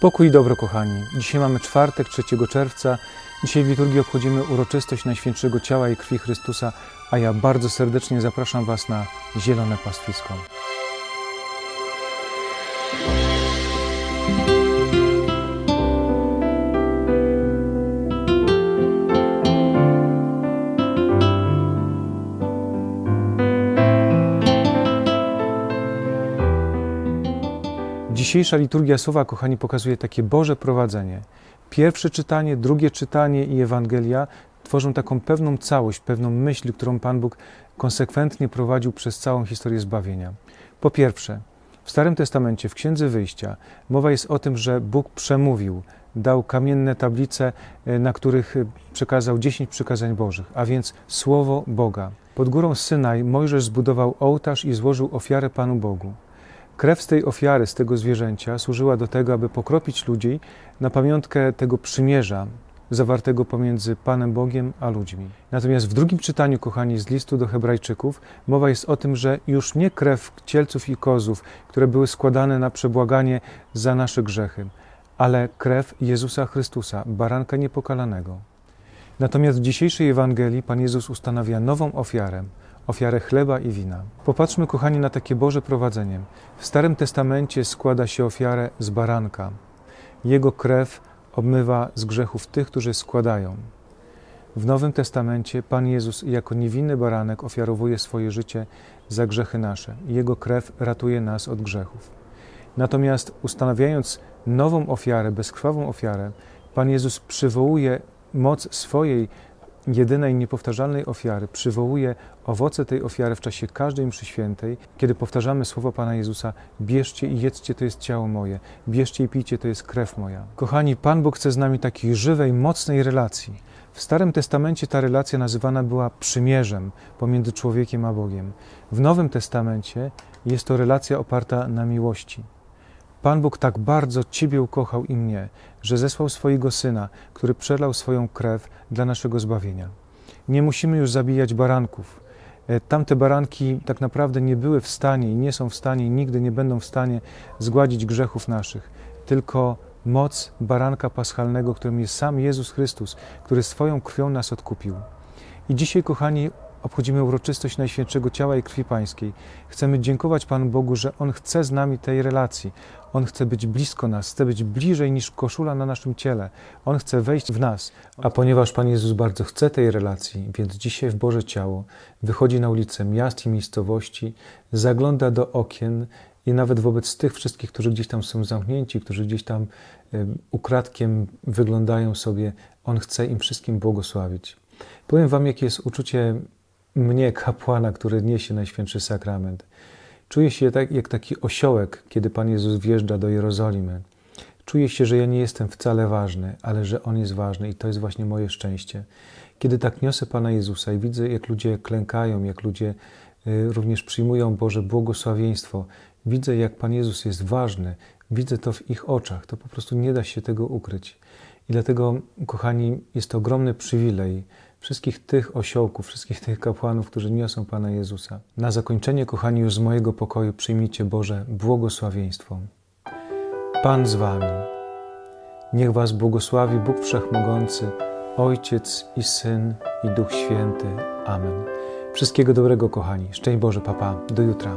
Pokój i dobro, kochani. Dzisiaj mamy czwartek, 3 czerwca. Dzisiaj w liturgii obchodzimy uroczystość Najświętszego Ciała i Krwi Chrystusa, a ja bardzo serdecznie zapraszam Was na Zielone Pastwisko. Dzisiejsza liturgia słowa, kochani, pokazuje takie Boże prowadzenie. Pierwsze czytanie, drugie czytanie i Ewangelia tworzą taką pewną całość, pewną myśl, którą Pan Bóg konsekwentnie prowadził przez całą historię zbawienia. Po pierwsze, w Starym Testamencie, w Księdze Wyjścia, mowa jest o tym, że Bóg przemówił, dał kamienne tablice, e, na których e, przekazał dziesięć przykazań Bożych, a więc Słowo Boga. Pod górą Synaj Mojżesz zbudował ołtarz i złożył ofiarę Panu Bogu. Krew z tej ofiary, z tego zwierzęcia, służyła do tego, aby pokropić ludzi na pamiątkę tego przymierza zawartego pomiędzy Panem Bogiem a ludźmi. Natomiast w drugim czytaniu, kochani, z listu do Hebrajczyków, mowa jest o tym, że już nie krew cielców i kozów, które były składane na przebłaganie za nasze grzechy, ale krew Jezusa Chrystusa, baranka niepokalanego. Natomiast w dzisiejszej Ewangelii Pan Jezus ustanawia nową ofiarę, ofiarę chleba i wina. Popatrzmy, kochani, na takie Boże prowadzenie. W Starym Testamencie składa się ofiarę z baranka. Jego krew obmywa z grzechów tych, którzy składają. W Nowym Testamencie Pan Jezus jako niewinny baranek ofiarowuje swoje życie za grzechy nasze. Jego krew ratuje nas od grzechów. Natomiast ustanawiając nową ofiarę, bezkrwawą ofiarę, Pan Jezus przywołuje moc swojej jedynej niepowtarzalnej ofiary, przywołuje owoce tej ofiary w czasie każdej mszy świętej, kiedy powtarzamy słowa Pana Jezusa: Bierzcie i jedzcie, to jest ciało moje, bierzcie i pijcie, to jest krew moja. Kochani, Pan Bóg chce z nami takiej żywej, mocnej relacji. W Starym Testamencie ta relacja nazywana była przymierzem pomiędzy człowiekiem a Bogiem. W Nowym Testamencie jest to relacja oparta na miłości. Pan Bóg tak bardzo Ciebie ukochał i mnie, że zesłał swojego Syna, który przelał swoją krew dla naszego zbawienia. Nie musimy już zabijać baranków. E, Tamte baranki tak naprawdę nie były w stanie i nie są w stanie i nigdy nie będą w stanie zgładzić grzechów naszych. Tylko moc baranka paschalnego, którym jest sam Jezus Chrystus, który swoją krwią nas odkupił. I dzisiaj, kochani, obchodzimy uroczystość Najświętszego Ciała i Krwi Pańskiej. Chcemy dziękować Panu Bogu, że On chce z nami tej relacji. On chce być blisko nas, chce być bliżej niż koszula na naszym ciele. On chce wejść w nas. A ponieważ Pan Jezus bardzo chce tej relacji, więc dzisiaj w Boże Ciało wychodzi na ulicę miast i miejscowości, zagląda do okien i nawet wobec tych wszystkich, którzy gdzieś tam są zamknięci, którzy gdzieś tam ukradkiem wyglądają sobie, On chce im wszystkim błogosławić. Powiem Wam, jakie jest uczucie mnie, kapłana, który niesie Najświętszy Sakrament. Czuję się tak, jak taki osiołek, kiedy Pan Jezus wjeżdża do Jerozolimy. Czuję się, że ja nie jestem wcale ważny, ale że On jest ważny i to jest właśnie moje szczęście. Kiedy tak niosę Pana Jezusa i widzę, jak ludzie klękają, jak ludzie y, również przyjmują Boże błogosławieństwo, widzę, jak Pan Jezus jest ważny, widzę to w ich oczach, to po prostu nie da się tego ukryć. I dlatego, kochani, jest to ogromny przywilej wszystkich tych osiołków, wszystkich tych kapłanów, którzy niosą Pana Jezusa. Na zakończenie, kochani, już z mojego pokoju przyjmijcie Boże błogosławieństwo. Pan z Wami. Niech Was błogosławi Bóg Wszechmogący, Ojciec i Syn i Duch Święty. Amen. Wszystkiego dobrego, kochani. Szczęść Boże, papa. Do jutra.